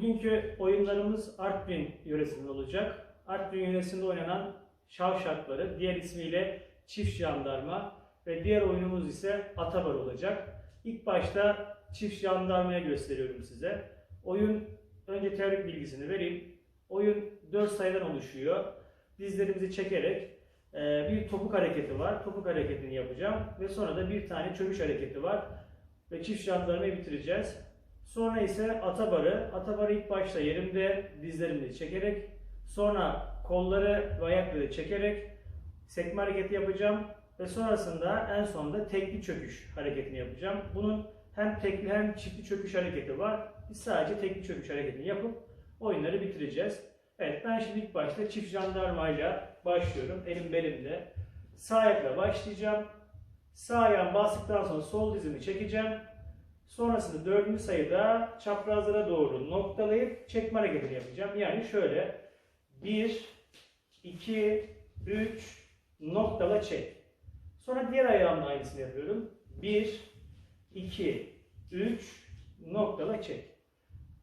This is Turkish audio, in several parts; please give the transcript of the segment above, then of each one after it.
Bugünkü oyunlarımız Artvin yöresinde olacak. Artvin yöresinde oynanan şavşakları, diğer ismiyle çift jandarma ve diğer oyunumuz ise Atabar olacak. İlk başta çift jandarmaya gösteriyorum size. Oyun, önce teorik bilgisini vereyim. Oyun 4 sayıdan oluşuyor. Dizlerimizi çekerek e, bir topuk hareketi var. Topuk hareketini yapacağım ve sonra da bir tane çömüş hareketi var ve çift jandarmayı bitireceğiz. Sonra ise atabarı. Atabarı ilk başta yerimde dizlerimi çekerek, sonra kolları ve ayakları çekerek sekme hareketi yapacağım ve sonrasında en sonunda tekli çöküş hareketini yapacağım. Bunun hem tekli hem çiftli çöküş hareketi var. Biz sadece tekli çöküş hareketini yapıp oyunları bitireceğiz. Evet ben şimdi ilk başta çift jandarmayla başlıyorum. Elim belimde. Sağ ayakla başlayacağım. Sağ ayağımı bastıktan sonra sol dizimi çekeceğim. Sonrasında dördüncü sayıda çaprazlara doğru noktalayıp çekme hareketini yapacağım. Yani şöyle 1, 2, 3 noktala çek. Sonra diğer ayağımla aynısını yapıyorum. 1, 2, 3 noktala çek.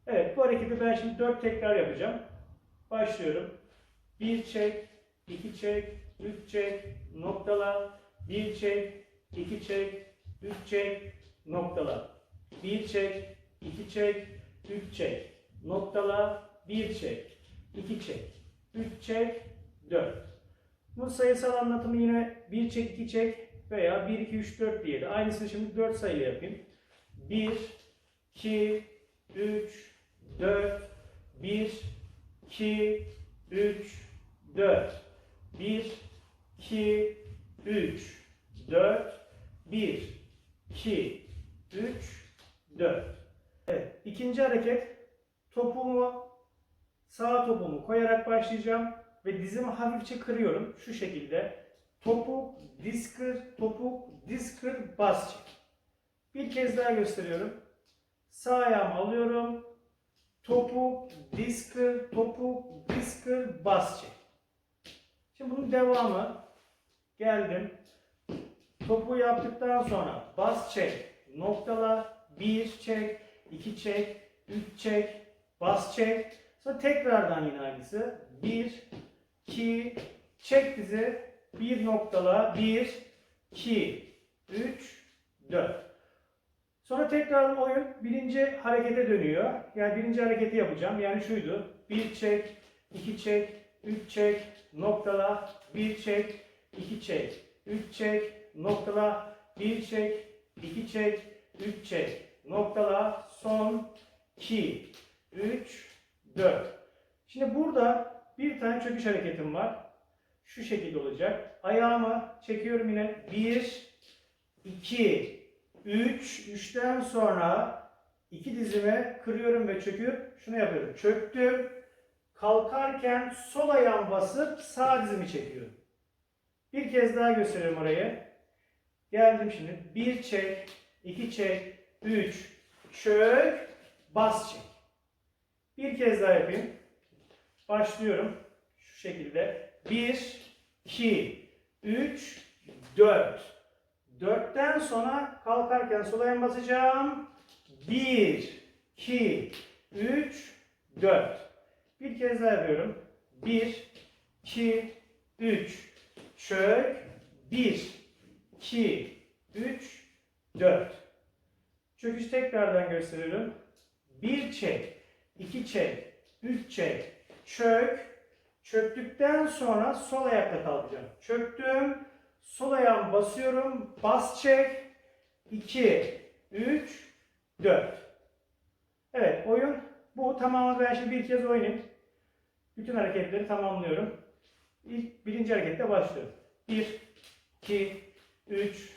Evet bu hareketi ben şimdi 4 tekrar yapacağım. Başlıyorum. 1 çek, 2 çek, 3 çek, noktala, 1 çek, 2 çek, 3 çek, noktala. 1 çek, 2 çek, 3 çek, noktala, 1 çek, 2 çek, 3 çek, 4. Bu sayısal anlatımı yine 1 çek, 2 çek veya 1, 2, 3, 4 diye de aynısını şimdi 4 sayılı yapayım. 1, 2, 3, 4, 1, 2, 3, 4, 1, 2, 3, 4, 1, 2, 3, 4. Evet, ikinci hareket topuğumu sağ topuğumu koyarak başlayacağım ve dizimi hafifçe kırıyorum şu şekilde. Topuk, diz kır, topuk, diz kır, bas çek. Bir kez daha gösteriyorum. Sağ ayağımı alıyorum. Topuk, diz kır, topuk, diz kır, bas çek. Şimdi bunun devamı. Geldim. Topuğu yaptıktan sonra bas çek, noktala, bir çek, iki çek, üç çek, bas çek. Sonra tekrardan yine aynısı. Bir, iki, çek dizi, bir noktala, bir, iki, üç, dört. Sonra tekrar oyun birinci harekete dönüyor. Yani birinci hareketi yapacağım. Yani şuydu. Bir çek, iki çek, üç çek, noktala, bir çek, iki çek, üç çek, noktala, bir çek, iki çek, üç çek, noktala, son, iki, üç, dört. Şimdi burada bir tane çöküş hareketim var. Şu şekilde olacak. Ayağımı çekiyorum yine. Bir, iki, üç. Üçten sonra iki dizime kırıyorum ve çöküp şunu yapıyorum. Çöktüm. Kalkarken sol ayağım basıp sağ dizimi çekiyorum. Bir kez daha gösteriyorum orayı. Geldim şimdi. Bir çek, iki çek, üç, çök, bas çek. Bir kez daha yapayım. Başlıyorum. Şu şekilde. Bir, iki, üç, dört. Dörtten sonra kalkarken sol ayağımı basacağım. Bir, iki, üç, dört. Bir kez daha yapıyorum. Bir, iki, üç, çök, bir, 2, 3, 4. Çöküş tekrardan gösteriyorum. 1 çek, 2 çek, 3 çek, çök. Çöktükten sonra sol ayakta kalacağım. Çöktüm, sol ayağımı basıyorum, bas çek, 2, 3, 4. Evet oyun bu. Tamamı ben şimdi bir kez oynayayım. Bütün hareketleri tamamlıyorum. İlk birinci harekette başlıyorum. 1, 2, 3,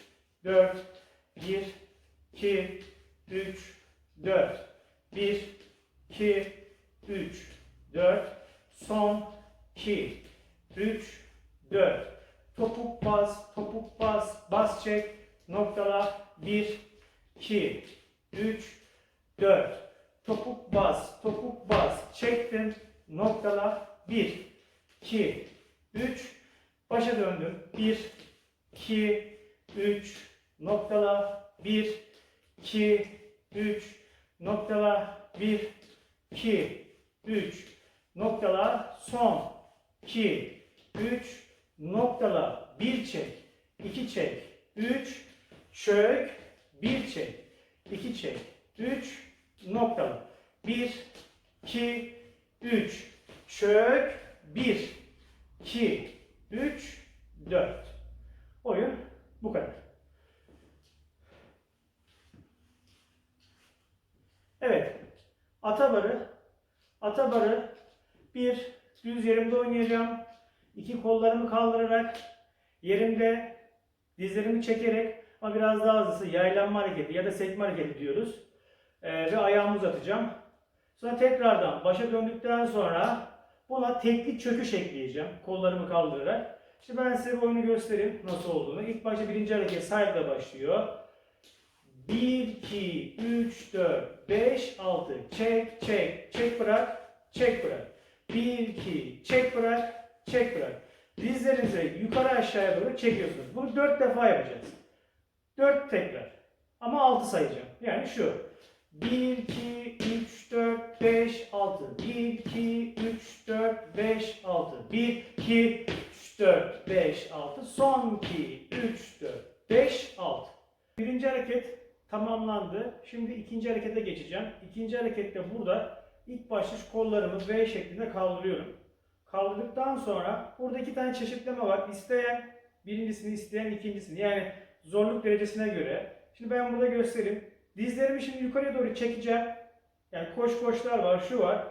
4, 1, 2, 3, 4, 1, 2, 3, 4, son, 2, 3, 4. Topuk bas, topuk bas, bas çek, noktala, 1, 2, 3, 4. Topuk bas, topuk bas, çektim, noktala, 1, 2, 3, başa döndüm, 1, 2, 3, noktala, 1, 2, 3, noktala, 1, 2, 3, noktala, son, 2, 3, noktala, 1 çek, 2 çek, 3, çök, 1 çek, 2 çek, 3, noktala, 1, 2, 3, çök, 1, 2, 3, 4. Oyun bu kadar. Evet. Atabarı. Atabarı bir düz yerimde oynayacağım. İki kollarımı kaldırarak yerimde dizlerimi çekerek ama biraz daha hızlısı yaylanma hareketi ya da sekme hareketi diyoruz. Ee, ve ayağımı uzatacağım. Sonra tekrardan başa döndükten sonra buna tekli çöküş ekleyeceğim. Kollarımı kaldırarak. Şimdi ben size bu oyunu göstereyim nasıl olduğunu. İlk başta birinci hareket ile başlıyor. 1, 2, 3, 4, 5, 6. Çek, çek, çek bırak, çek bırak. 1, 2, çek bırak, çek bırak. Dizlerinizi yukarı aşağıya doğru çekiyorsunuz. Bunu 4 defa yapacağız. 4 tekrar. Ama 6 sayacağım. Yani şu. 1, 2, 3, 4, 5, 6. 1, 2, 3, 4, 5, 6. 1, 2, 3, 4, 5, 6. Son 2, 3, 4, 5, 6. Birinci hareket tamamlandı. Şimdi ikinci harekete geçeceğim. İkinci harekette burada ilk başta şu kollarımı V şeklinde kaldırıyorum. Kaldırdıktan sonra burada iki tane çeşitleme var. İsteyen birincisini, isteyen ikincisini. Yani zorluk derecesine göre. Şimdi ben burada göstereyim. Dizlerimi şimdi yukarıya doğru çekeceğim. Yani koş koşlar var, şu var.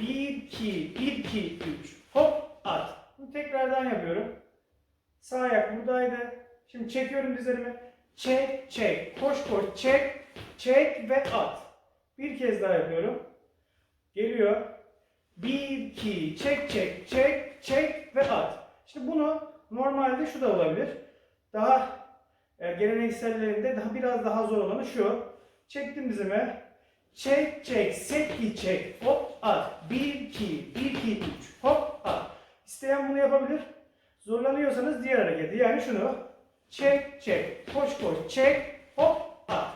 1, 2, 1, 2, 3. Hop, at. Bunu tekrardan yapıyorum. Sağ ayak buradaydı. Şimdi çekiyorum dizlerimi. Çek, çek. Koş, koş. Çek, çek ve at. Bir kez daha yapıyorum. Geliyor. 1, 2, çek, çek, çek, çek ve at. Şimdi bunu normalde şu da olabilir. Daha e, geleneksellerinde daha biraz daha zor olanı şu. Çektim dizime. Çek, çek, seki çek, hop at. 1, 2, 1, 2, 3, hop at. İsteyen bunu yapabilir. Zorlanıyorsanız diğer hareketi yani şunu çek çek koş koş çek hop at.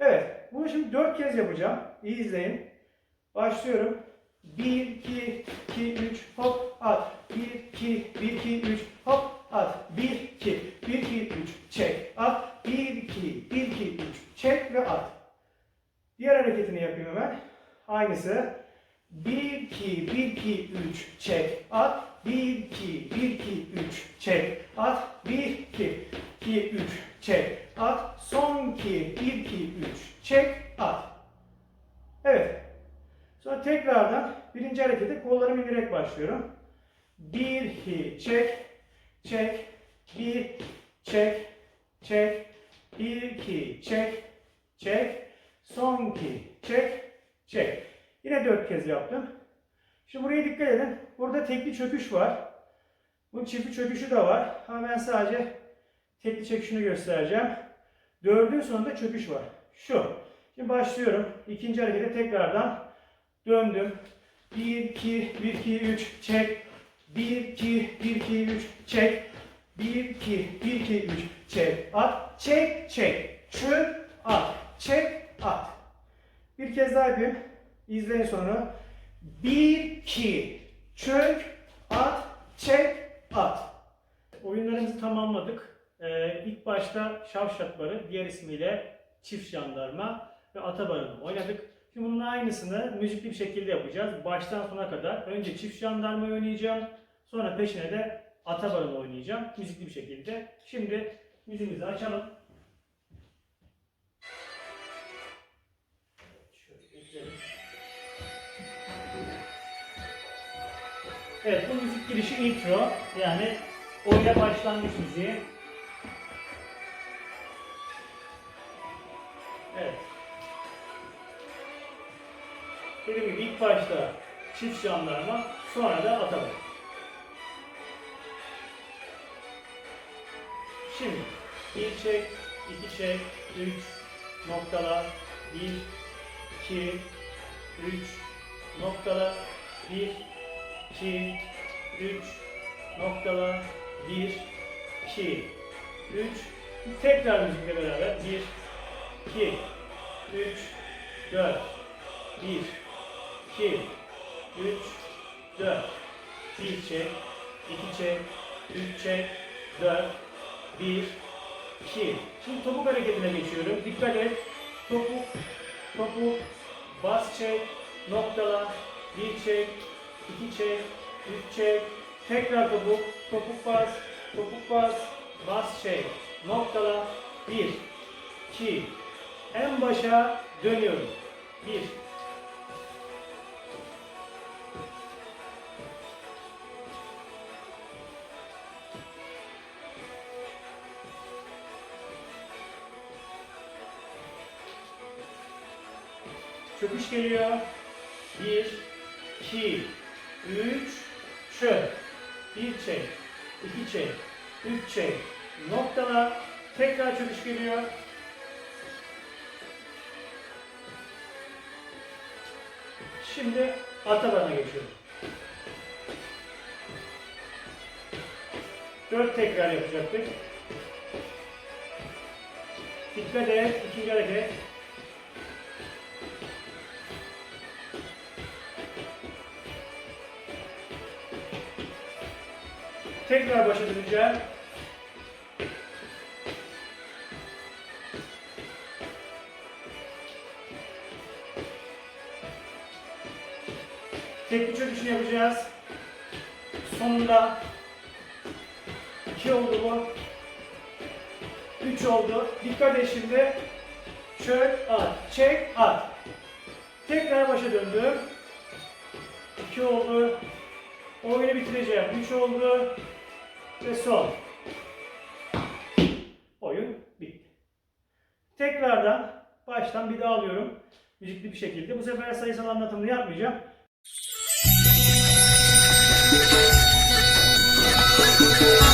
Evet bunu şimdi dört kez yapacağım. İyi izleyin. Başlıyorum. 1 2 2 3 hop at. 1 2 1 2 3 hop at. 1 2 1 2 3 çek at. 1 2 1 2 3 çek ve at. Diğer hareketini yapayım hemen. Aynısı. 1 2 1 2 3 çek at. 1 2 1 2 3 çek at. 1 2 2 3 çek at. Son 2 1 2 3 çek at. Evet. Sonra tekrardan birinci harekete kollarımı indirerek başlıyorum. 1 2 çek çek 1 çek çek 1 2 çek çek son 2 çek çek. Yine 4 kez yaptım. Şimdi buraya dikkat edin. Burada tekli çöküş var. Bunun çiftli çöküşü de var. Ama ben sadece tekli çöküşünü göstereceğim. Dördün sonunda çöküş var. Şu. Şimdi başlıyorum. İkinci harekete tekrardan döndüm. 1, 2, 1, 2, 3, çek. 1, 2, 1, 2, 3, çek. 1, 2, 1, 2, 3, çek. At, çek, çek. Çök, at. Çek, at. Bir kez daha yapayım. İzleyin sonra. 1, 2, çök, at, çek, at. Oyunlarımızı tamamladık. Ee, ilk başta şavşatları, diğer ismiyle çift jandarma ve atabarını oynadık. Şimdi bunun aynısını müzikli bir şekilde yapacağız. Baştan sona kadar. Önce çift jandarmayı oynayacağım. Sonra peşine de atabarını oynayacağım. Müzikli bir şekilde. Şimdi müziğimizi açalım. Evet bu müzik girişi intro. Yani oyuna başlangıç müziği. Evet. Dediğim gibi ilk başta çift jandarma, sonra da atabar. Şimdi bir çek, iki çek, üç noktalar, bir, iki, üç noktalar, bir, iki, üç noktalar, bir, iki, üç. Tekrar müzikle beraber bir, 2, 3, 4, 1, 2, 3, 4. 1 çek, 2 çek, 3 çek, 4, 1, 2. Şimdi topuk hareketine geçiyorum. Dikkat et. Topuk, topuk, bas çek, noktala, 1 çek, 2 çek, 3 çek, tekrar topuk, topuk bas, topuk bas, bas çek, noktala, 1, 2, en başa dönüyorum. 1, Çöküş geliyor. 1, 2, 3, çök. 1 çek, 2 çek, 3 çek. Noktala. Tekrar çöküş geliyor. Şimdi Ataban'a geçiyorum. 4 tekrar yapacaktık. Dikkat et. ikinci hareket. Tekrar başa döneceğim. Tekli çöküşünü yapacağız. Sonunda 2 oldu bu. 3 oldu. Dikkat et şimdi. Çök, at. Çek, at. Tekrar başa döndüm. 2 oldu. Oyunu bitireceğim. 3 oldu. Ve son. Oyun bitti. Tekrardan baştan bir daha alıyorum. Müzikli bir şekilde. Bu sefer sayısal anlatımını yapmayacağım. Thank